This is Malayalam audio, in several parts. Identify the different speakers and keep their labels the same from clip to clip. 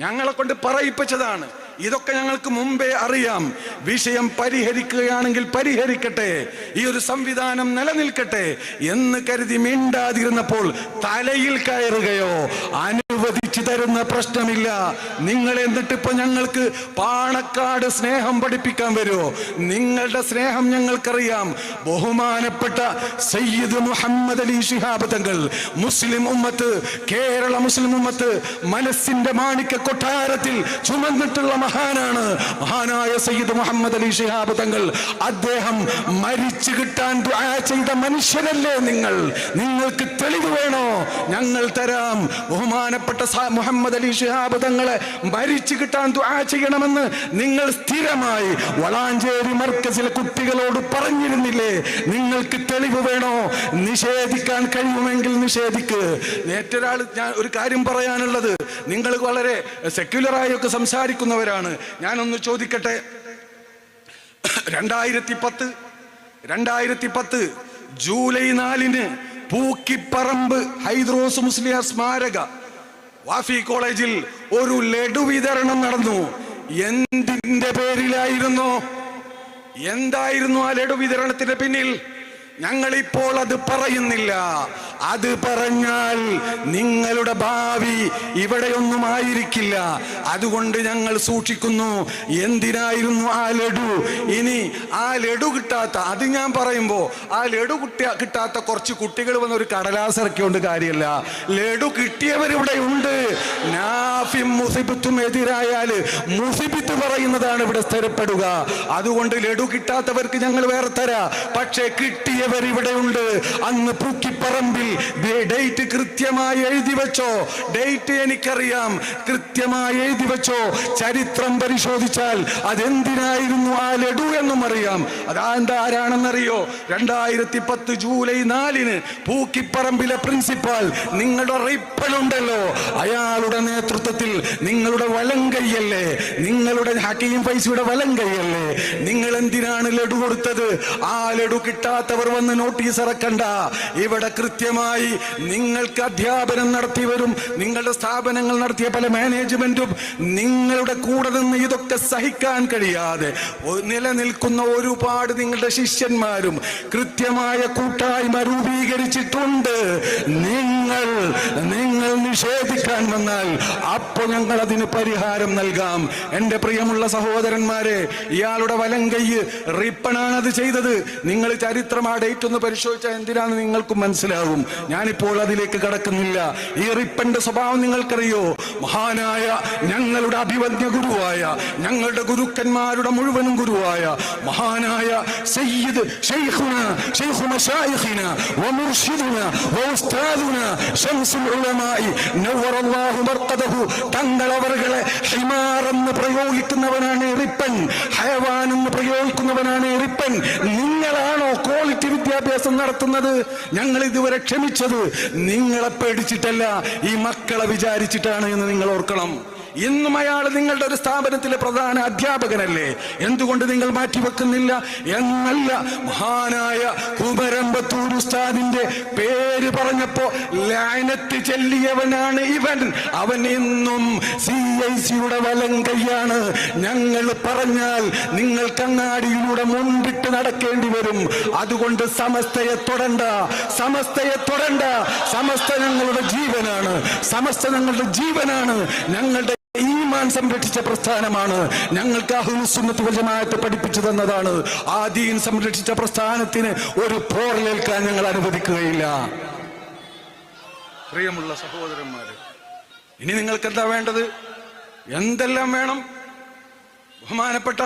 Speaker 1: ഞങ്ങളെ കൊണ്ട് പറയിപ്പിച്ചതാണ്. ഇതൊക്കെ ഞങ്ങൾക്ക് മുമ്പേ അറിയാം. വിഷയം പരിഹരിക്കുകയാണെങ്കിൽ പരിഹരിക്കട്ടെ. ഈ ഒരു സംവിധാനം നിലനിൽക്കട്ടെ എന്ന് കരുതി മിണ്ടാതിരുന്നപ്പോൾ തലയിൽ കയറുകയോ അനുവദിച്ചു തരുന്ന പ്രശ്നമില്ല. നിങ്ങൾ എന്നിട്ട് ഇപ്പൊ ഞങ്ങൾക്ക് പാണക്കാട് സ്നേഹം പഠിപ്പിക്കാൻ വരുമോ നിങ്ങളുടെ സ്നേഹം ഞങ്ങൾക്കറിയാം. ബഹുമാനപ്പെട്ട സയ്യിദ് മുഹമ്മദ് അലി ഷിഹാബ് തങ്ങൾ മുസ്ലിം ഉമ്മത്ത് കേരള മുസ്ലിം ഉമ്മത്ത് മനസ്സിന്റെ മാണിക്യ കൊട്ടാരത്തിൽ ചുമന്നിട്ടുള്ള മഹാനാണ്. മഹാനായ സയ്യിദ് മുഹമ്മദ് അലി ഷിഹാബ് തങ്ങൾ. അദ്ദേഹം മരിച്ചു കിട്ടാൻ ചെയ്ത മനുഷ്യരല്ലേ നിങ്ങൾ? നിങ്ങൾക്ക് തെളിവ് വേണോ? ഞങ്ങൾ തരാം. ബഹുമാനപ്പെട്ട മുഹമ്മദ് അലി ഷിഹാബ് തങ്ങളെ മരിച്ചു കിട്ടാൻ ദുആ ചെയ്യണമെന്ന് നിങ്ങൾ സ്ഥിരമായി വളാഞ്ചേരി മർക്കസിൽ കുട്ടികളോട് പറഞ്ഞിരുന്നില്ലേ? നിങ്ങൾക്ക് തെളിവ് വേണോ? നിഷേധിക്കാൻ കഴിയുമെങ്കിൽ നിഷേധിക്ക്. ഏറ്റൊരാൾ ഞാൻ ഒരു കാര്യം പറയാനുള്ളത്. നിങ്ങൾ വളരെ സെക്യുലറായി ഒക്കെ സംസാരിക്കുന്നവരാണ്. ഞാനൊന്ന് ചോദിക്കട്ടെ? രണ്ടായിരത്തി പത്ത് രണ്ടായിരത്തി പത്ത് ജൂലൈ നാലിന് പൂക്കിപ്പറമ്പ് ഹൈദ്രോസ് മുസ്ലിയ സ്മാരക വാഫി കോളേജിൽ ഒരു ലഡു വിതരണം നടന്നു. എന്തിന്റെ പേരിലായിരുന്നു? എന്തായിരുന്നു ആ ലഡു വിതരണത്തിന്റെ പിന്നിൽ? ഞങ്ങൾ ഇപ്പോൾ അത് പറയുന്നില്ല. അത് പറഞ്ഞാൽ നിങ്ങളുടെ ഭാവി ഇവിടെയൊന്നും ആയിരിക്കില്ല അതുകൊണ്ട് ഞങ്ങൾ സൂക്ഷിക്കുന്നു. എന്തിനായിരുന്നു ആ ലഡു? ഇനി ആ ലഡു കിട്ടാത്ത അത് ഞാൻ പറയുമ്പോൾ ആ ലഡു കിട്ടിയ കിട്ടാത്ത കുറച്ച് കുട്ടികൾ വന്ന ഒരു കടലാസ് ഇറക്കിയോണ്ട് കാര്യമല്ല ലഡു കിട്ടിയവരിവിടെ ഉണ്ട്. നാഫിം മുസിബത്തും എതിരായാൽ മുസിബത്ത് പറയുന്നതാണ് ഇവിടെ സ്ഥിരപ്പെടുക. അതുകൊണ്ട് ലഡു കിട്ടാത്തവർക്ക് ഞങ്ങൾ വേറെ തരാ. പക്ഷേ കിട്ടിയവർ ഇവിടെ ഉണ്ട്. അന്ന് പൂക്കിപ്പറമ്പിൽ ഡേറ്റ് കൃത്യമായി എഴുതി വെച്ചോ. ഡേറ്റ് എനിക്കറിയാം. കൃത്യമായി എഴുതി വെച്ചോ. ചരിത്രം പരിശോധിച്ചാൽ അതെന്തിനായിരുന്നു ആ ലഡു എന്നും അറിയാം. അതാണ്ട് ആരാണെന്നറിയോ രണ്ടായിരത്തി പത്ത് ജൂലൈ നാലിന് പൂക്കിപ്പറമ്പിലെ പ്രിൻസിപ്പാൾ നിങ്ങളുടെ റിപ്പലുണ്ടല്ലോ അയാളുടെ നേതൃത്വത്തിൽ നിങ്ങളുടെ വലങ്കയ്യല്ലേ? നിങ്ങളുടെ ഹക്കീം വലം വലങ്കയ്യല്ലേ? നിങ്ങൾ എന്തിനാണ് ലഡു കൊടുത്തത്? ആ ലഡു കിട്ടാത്തവർ വന്ന് നോട്ടീസ് ഇറക്കണ്ട. ഇവിടെ കൃത്യമായി നിങ്ങൾക്ക് അധ്യാപനം നടത്തിയവരും നിങ്ങളുടെ സ്ഥാപനങ്ങൾ നടത്തിയ പല മാനേജ്മെന്റും നിങ്ങളുടെ കൂടെ നിന്ന് ഇതൊക്കെ സഹിക്കാൻ കഴിയാതെ നിലനിൽക്കുന്ന ഒരുപാട് നിങ്ങളുടെ ശിഷ്യന്മാരും കൃത്യമായ കൂട്ടായ്മ രൂപീകരിച്ചിട്ടുണ്ട്. നിങ്ങൾ നിങ്ങൾ നിഷേധിക്കാൻ വന്നാൽ അപ്പോൾ ഞങ്ങൾ അതിന് പരിഹാരം നൽകാം. എന്റെ പ്രിയമുള്ള സഹോദരന്മാരെ ഇയാളുടെ വലം കൈയ്യ് റിപ്പണാണ് അത് ചെയ്തത്. നിങ്ങൾ ചരിത്രം ആ ഡേറ്റ് ഒന്ന് പരിശോധിച്ചാൽ എന്തിനാണ് നിങ്ങൾക്കും മനസ്സിലാകും ഞാനിപ്പോൾ അതിലേക്ക് കടക്കുന്നില്ല. ഈ റിപ്പന്റെ സ്വഭാവം നിങ്ങൾക്കറിയോ? മഹാനായ ഞങ്ങളുടെ അഭിവന്യ ഗുരുവായ ഞങ്ങളുടെ ഗുരുക്കന്മാരുടെ മുഴുവനും ഗുരുവായ മഹാനായ സയ്യിദ് ഷെയ്ഖുന ഷെയ്ഖു മശായിഖിന വമുർഷിദുന വഉസ്താദുന ശംസുൽ ഉലമായി നവറല്ലാഹു മർഖദഹു ഹിമാർ എന്ന് പ്രയോഗിക്കുന്നവനാണ് റിപ്പൻ ഹയവാൻ പ്രയോഗിക്കുന്നവനാണ് റിപ്പൻ. നിങ്ങളാണോ ക്വാളിറ്റി വിദ്യാഭ്യാസം നടത്തുന്നത്? ഞങ്ങൾ ഇതുവരെ ക്ഷമിച്ചത്. നിങ്ങളെ പേടിച്ചിട്ടല്ല ഈ മക്കളെ വിചാരിച്ചിട്ടാണ് എന്ന് നിങ്ങൾ ഓർക്കണം. ഇന്നും അയാൾ നിങ്ങളുടെ ഒരു സ്ഥാപനത്തിലെ പ്രധാന അധ്യാപകനല്ലേ? എന്തുകൊണ്ട് നിങ്ങൾ മാറ്റിവെക്കുന്നില്ല? എന്നല്ല മഹാനായ കുമരമ്പത്തൂർ ഉസ്താദിന്റെ പേര് പറഞ്ഞപ്പോ ലാനത്ത് ചെല്ലിയവനാണ് ഇവൻ. അവൻ ഇന്നും സി ഐ സിയുടെ വലം കൈയാണ്. ഞങ്ങൾ പറഞ്ഞാൽ നിങ്ങൾ കണ്ണാടിയിലൂടെ മുൻപിട്ട് നടക്കേണ്ടി വരും. അതുകൊണ്ട് സമസ്തയെ തൊടണ്ട സമസ്തയെ തൊടണ്ട. സമസ്ത ഞങ്ങളുടെ ജീവനാണ്. സമസ്ത ഞങ്ങളുടെ ജീവനാണ്. ഞങ്ങളുടെ ഈമാൻ സംരക്ഷിച്ച പ്രസ്ഥാനമാണ്. ഞങ്ങൾക്ക് അഹുസുന്നത്ത് ജമാഅത്ത് പഠിപ്പിച്ചു തന്നതാണ്. ആ ദീൻ സംരക്ഷിച്ച പ്രസ്ഥാനത്തിന് ഒരു പോറലേൽക്കാൻ ഞങ്ങൾ അനുവദിക്കുകയില്ല. പ്രിയമുള്ള സഹോദരന്മാര് ഇനി നിങ്ങൾക്ക് എന്താ വേണ്ടത്? എന്തെല്ലാം വേണം? ബഹുമാനപ്പെട്ട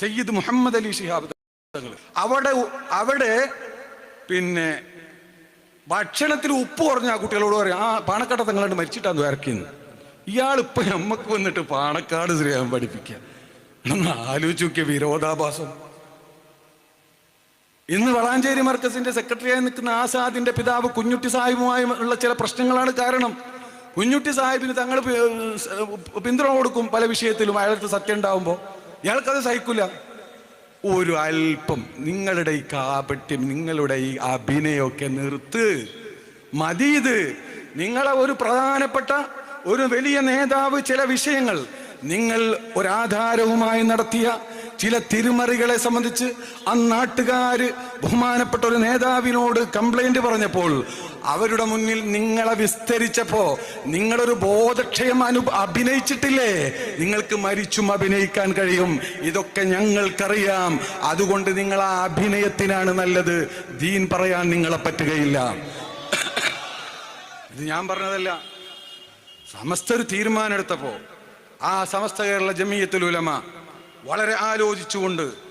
Speaker 1: സയ്യിദ് മുഹമ്മദ് അലി ഷിഹാബ് അവിടെ അവിടെ പിന്നെ ഭക്ഷണത്തിൽ ഉപ്പ് കുറഞ്ഞ ആ കുട്ടികളോട് പറയും ആ പാണക്കാട് തങ്ങളാണ്ട് മരിച്ചിട്ടാന്ന് വരക്കുന്നു ഇയാൾ ഇപ്പൊ നമ്മക്ക് വന്നിട്ട് പാണക്കാട് ശ്രീയാൻ പഠിപ്പിക്കുക നമ്മൾ ആലോചിച്ച് നോക്കിയ വിരോധാഭാസം. ഇന്ന് വളാഞ്ചേരി മർക്കസിന്റെ സെക്രട്ടറിയായി നിൽക്കുന്ന ആസാദിന്റെ പിതാവ് കുഞ്ഞുട്ടി സാഹിബുമായി ഉള്ള ചില പ്രശ്നങ്ങളാണ് കാരണം. കുഞ്ഞുട്ടി സാഹിബിന് തങ്ങൾ പിന്തുണ കൊടുക്കും പല വിഷയത്തിലും. അയാൾക്ക് സത്യം ഉണ്ടാവുമ്പോൾ ഇയാൾക്കത് സഹിക്കില്ല ഒരു അല്പം നിങ്ങളുടെ ഈ കാപട്യം നിങ്ങളുടെ ഈ അഭിനയമൊക്കെ നിർത്ത്. മതിയത് നിങ്ങളെ ഒരു പ്രധാനപ്പെട്ട ഒരു വലിയ നേതാവ് ചില വിഷയങ്ങൾ. നിങ്ങൾ ഒരാധാരവുമായി നടത്തിയ ചില തിരുമറികളെ സംബന്ധിച്ച് ആ നാട്ടുകാര് ബഹുമാനപ്പെട്ട ഒരു നേതാവിനോട് കംപ്ലൈന്റ് പറഞ്ഞപ്പോൾ അവരുടെ മുന്നിൽ നിങ്ങളെ വിസ്തരിച്ചപ്പോ നിങ്ങളൊരു ബോധക്ഷയം അനു അഭിനയിച്ചിട്ടില്ലേ? നിങ്ങൾക്ക് മരിച്ചും അഭിനയിക്കാൻ കഴിയും. ഇതൊക്കെ ഞങ്ങൾക്കറിയാം. അതുകൊണ്ട് നിങ്ങൾ ആ അഭിനയത്തിനാണ് നല്ലത്. ദീൻ പറയാൻ നിങ്ങളെ പറ്റുകയില്ല. ഇത് ഞാൻ പറഞ്ഞതല്ല. സമസ്ത ഒരു തീരുമാനം എടുത്തപ്പോ ആ സമസ്ത കേരള ജമീയത്തുൽ ഉലമ വളരെ ആലോചിച്ചുകൊണ്ട്